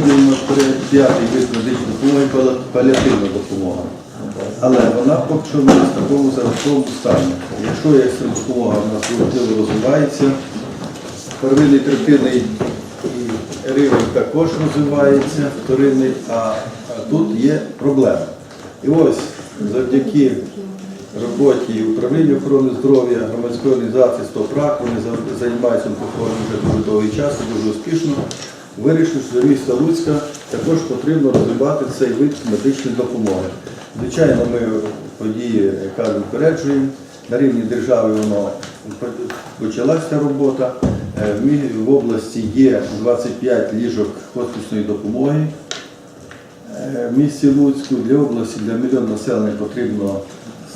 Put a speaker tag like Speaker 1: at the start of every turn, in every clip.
Speaker 1: виділено п'ятий вид медичної допомоги паліативна допомога. Але вона поки що не в такому зародковому стані. Якщо екстрена допомога в нас важливо розвивається, первинний третинний рівень також розвивається, вторинний, а тут є проблема. І ось завдяки роботі управління охорони здоров'я, громадської організації «Стопрак», вони займаються онкохворими вже дуже довгий час, дуже успішно. Що для міста Луцька також потрібно розвивати цей вид медичної допомоги. Звичайно, ми події, як кажуть, випереджуємо. На рівні держави воно почалася робота. Е, В області є 25 ліжок хоспісної допомоги. Е, В місті Луцьку для області для мільйона населення потрібно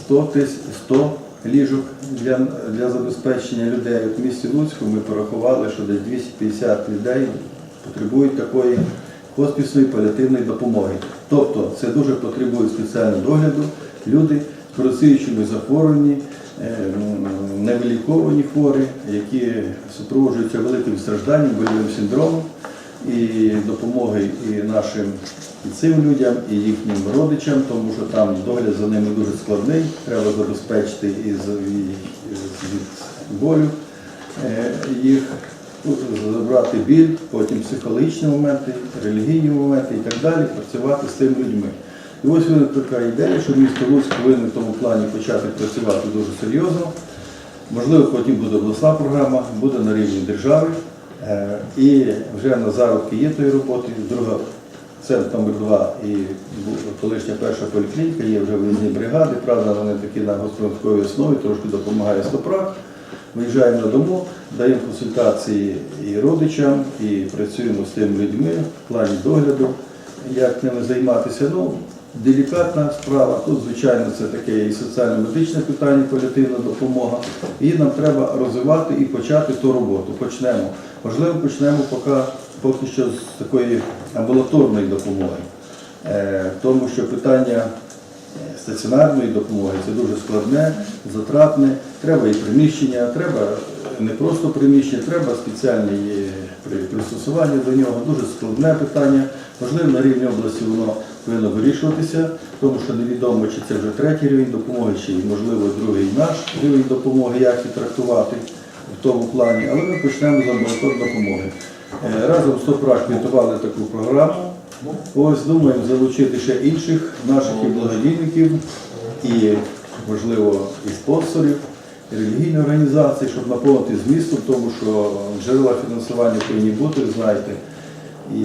Speaker 1: 100 тисяч 100 ліжок для, для забезпечення людей. В місті Луцьку ми порахували, що десь 250 людей потребують такої хоспісної паліативної допомоги. Тобто це дуже потребує спеціального догляду. Люди з працюючими захворюваннями, е, невиліковані хворі, які супроводжуються великим стражданням, больовим синдромом і допомоги і нашим і цим людям, і їхнім родичам, тому що там догляд за ними дуже складний, треба забезпечити і і від болю е, їх, забрати біль, потім психологічні моменти, релігійні моменти і так далі, працювати з тими людьми. І ось виникла така ідея, що місто Луцьк повинен в тому плані почати працювати дуже серйозно. Можливо, потім буде обласна програма, буде на рівні держави. Е, І вже на зародки є тої роботи. Друга центр номер 2 і колишня перша поліклініка, є вже виїзні бригади, правда, вони такі на господарської основі, трошки допомагає стопрак. Виїжджаємо на дому, даємо консультації і родичам, і працюємо з тими людьми в плані догляду, як ними займатися. Ну, делікатна справа. Тут, звичайно, це таке і соціально-медичне питання, паліативна допомога. І нам треба розвивати і почати ту роботу. Почнемо. Можливо, почнемо поки, поки що з такої амбулаторної допомоги. Е, Тому що питання стаціонарної допомоги це дуже складне, затратне. Треба і приміщення, треба не просто приміщення, треба спеціальне пристосування до нього. Дуже складне питання. Можливо, на рівні області воно повинно вирішуватися, тому що невідомо, чи це вже третій рівень допомоги, чи можливо другий наш рівень допомоги, як і трактувати в тому плані. Але ми почнемо з амбулаторної допомоги. Е, Разом з ТОПРАК підготували таку програму. Ось думаємо залучити ще інших наших і благодійників, і, можливо, і спонсорів, і релігійні організації, щоб наповнити змістом, тому що джерела фінансування повинні бути, знаєте. І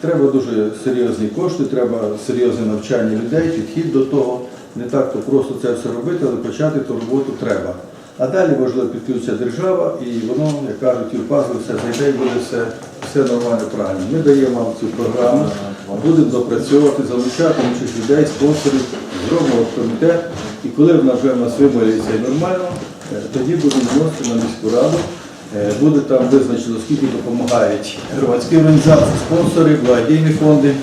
Speaker 1: треба дуже серйозні кошти, треба серйозне навчання людей, підхід до того. Не так то просто це все робити, але почати ту роботу треба. А далі, можливо, підключиться держава, і воно, як кажуть, і в пазли все зайде, і буде все, все нормально, правильно. Ми даємо вам цю програму, будемо допрацьовувати, залучати інших людей, спонсорів, зробимо комітет. І коли вона вже в нас вимолюється і нормально, е, тоді будемо вносити на міську раду. Е, Буде там визначено, скільки допомагають громадські організації, спонсори, благодійні фонди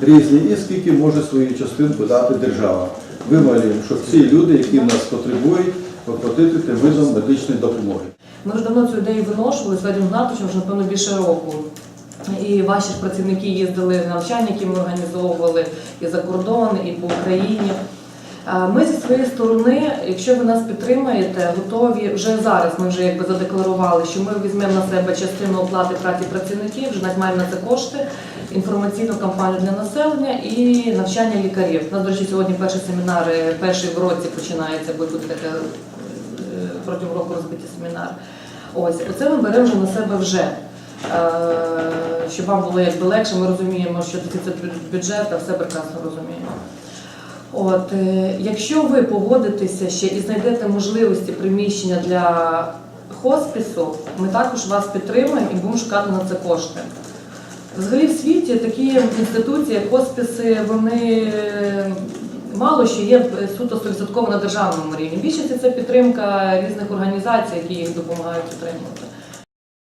Speaker 1: різні, і скільки може свою частинку дати держава. Вималюємо, щоб всі люди, які нас потребують, оплатити тим видом медичної допомоги.
Speaker 2: Ми вже давно цю ідею виношували з Вадимом Гнатовичем вже напевно більше року. І ваші ж працівники їздили на навчання, які ми організовували і за кордон, і по Україні. Ми зі своєї сторони, якщо ви нас підтримаєте, готові вже зараз. Ми вже якби задекларували, що ми візьмемо на себе частину оплати праці працівників, вже навіть маємо на це кошти, інформаційну кампанію для населення і навчання лікарів. У нас, до речі, сьогодні перший семінар, е, перший в році починається, бо буде таке протягом року розбиті семінар. Ось, оце ми беремо на себе вже. Е, Щоб вам було якби легше, ми розуміємо, що дефіцит бю- бюджету, все прекрасно розуміємо. От, е, якщо ви погодитеся ще і знайдете можливості приміщення для хоспісу, ми також вас підтримуємо і будемо шукати на це кошти. Взагалі в світі такі інституції, як хосписи, вони мало що є е, суто 100% на державному рівні. Більшість це підтримка різних організацій, які їх допомагають отримувати.